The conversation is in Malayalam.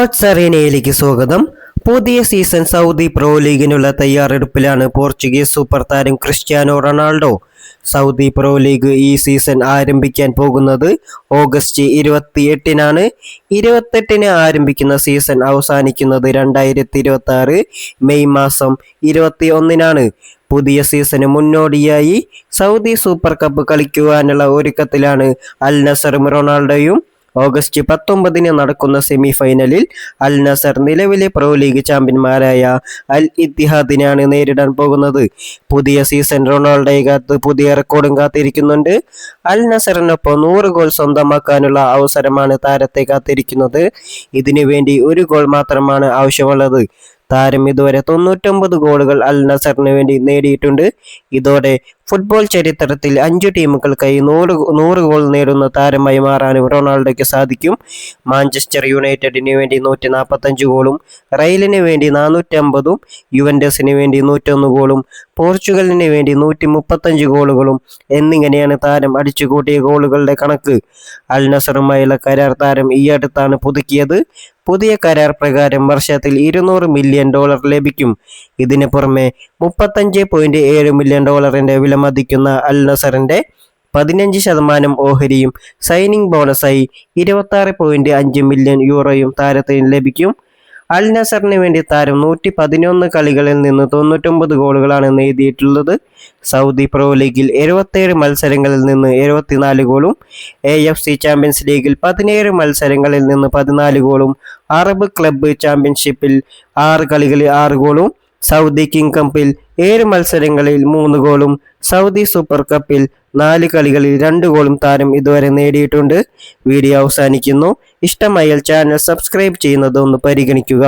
സ്പോർട്സ് അറീനയിലേക്ക് സ്വാഗതം. പുതിയ സീസൺ സൗദി പ്രോ ലീഗിനുള്ള തയ്യാറെടുപ്പിലാണ് പോർച്ചുഗീസ് സൂപ്പർ താരം Cristiano Ronaldo Saudi pro league ഈ സീസൺ ആരംഭിക്കാൻ പോകുന്നത് ഓഗസ്റ്റ് ഇരുപത്തി എട്ടിനാണ് ഇരുപത്തെട്ടിന് ആരംഭിക്കുന്ന സീസൺ അവസാനിക്കുന്നത് രണ്ടായിരത്തി ഇരുപത്തി ആറ് മെയ് മാസം ഇരുപത്തി ഒന്നിനാണ് പുതിയ സീസണ് മുന്നോടിയായി. സൗദി സൂപ്പർ കപ്പ് കളിക്കുവാനുള്ള ഒരുക്കത്തിലാണ് അൽ നസറും റൊണാൾഡോയും ഓഗസ്റ്റ് പത്തൊമ്പതിന് നടക്കുന്ന സെമി ഫൈനലിൽ അൽ നസർ നിലവിലെ പ്രോ ലീഗ് ചാമ്പ്യന്മാരായ അൽ ഇത്തിഹാദിനാണ് നേരിടാൻ പോകുന്നത്. പുതിയ സീസൺ റൊണാൾഡോയെ കാത്ത് പുതിയ റെക്കോർഡും കാത്തിരിക്കുന്നുണ്ട്. അൽ നസറിനൊപ്പം നൂറ് ഗോൾ സ്വന്തമാക്കാനുള്ള അവസരമാണ് താരത്തെ കാത്തിരിക്കുന്നത്. ഇതിനുവേണ്ടി ഒരു ഗോൾ മാത്രമാണ് ആവശ്യമുള്ളത്. താരം ഇതുവരെ തൊണ്ണൂറ്റൊമ്പത് ഗോളുകൾ അൽ നസറിന് വേണ്ടി നേടിയിട്ടുണ്ട്. ഇതോടെ ഫുട്ബോൾ ചരിത്രത്തിൽ അഞ്ചു ടീമുകൾക്കായി നൂറ് നൂറ് ഗോൾ നേടുന്ന താരമായി മാറാനും റൊണാൾഡോയ്ക്ക് സാധിക്കും. മാഞ്ചസ്റ്റർ യുണൈറ്റഡിന് വേണ്ടി നൂറ്റി നാൽപ്പത്തഞ്ച് ഗോളും റെയിലിന് വേണ്ടി നാനൂറ്റമ്പതും യുവൻഡസിന് വേണ്ടി നൂറ്റൊന്ന് ഗോളും പോർച്ചുഗലിന് വേണ്ടി നൂറ്റി മുപ്പത്തഞ്ച് ഗോളുകളും എന്നിങ്ങനെയാണ് താരം അടിച്ചുകൂട്ടിയ ഗോളുകളുടെ കണക്ക്. അൽ നസറുമായുള്ള കരാർ താരം ഈ അടുത്താണ് പുതുക്കിയത്. പുതിയ കരാർ പ്രകാരം വർഷത്തിൽ ഇരുന്നൂറ് മില്യൺ ഡോളർ ലഭിക്കും. ഇതിനു പുറമെ മുപ്പത്തഞ്ച് പോയിന്റ് ഏഴ് മില്യൺ ഡോളറിന്റെ വിലമതിക്കുന്ന അൽ നസറിന്റെ പതിനഞ്ച് ശതമാനം ഓഹരിയും സൈനിങ് ബോണസായി ഇരുപത്തി ആറ് പോയിന്റ് അഞ്ച് മില്യൺ യൂറോയും താരത്തിന് ലഭിക്കും. അൽ നസറിന് വേണ്ടി താരം നൂറ്റി പതിനൊന്ന് കളികളിൽ നിന്ന് തൊണ്ണൂറ്റൊമ്പത് ഗോളുകളാണ് നേടിയിട്ടുള്ളത്. സൗദി പ്രോ ലീഗിൽ എഴുപത്തേഴ് മത്സരങ്ങളിൽ നിന്ന് എഴുപത്തിനാല് ഗോളും എ എഫ് സി ചാമ്പ്യൻസ് ലീഗിൽ പതിനേഴ് മത്സരങ്ങളിൽ നിന്ന് പതിനാല് ഗോളും അറബ് ക്ലബ്ബ് ചാമ്പ്യൻഷിപ്പിൽ ആറ് കളികളിൽ ആറ് ഗോളും സൗദി കിങ് കപ്പിൽ ഏഴ് മത്സരങ്ങളിൽ മൂന്ന് ഗോളും സൗദി സൂപ്പർ കപ്പിൽ നാല് കളികളിൽ രണ്ട് ഗോളും താരം ഇതുവരെ നേടിയിട്ടുണ്ട്. വീഡിയോ അവസാനിക്കുന്നു. ഇഷ്ടമായാൽ ചാനൽ സബ്സ്ക്രൈബ് ചെയ്യുന്നത് ഒന്ന് പരിഗണിക്കുക.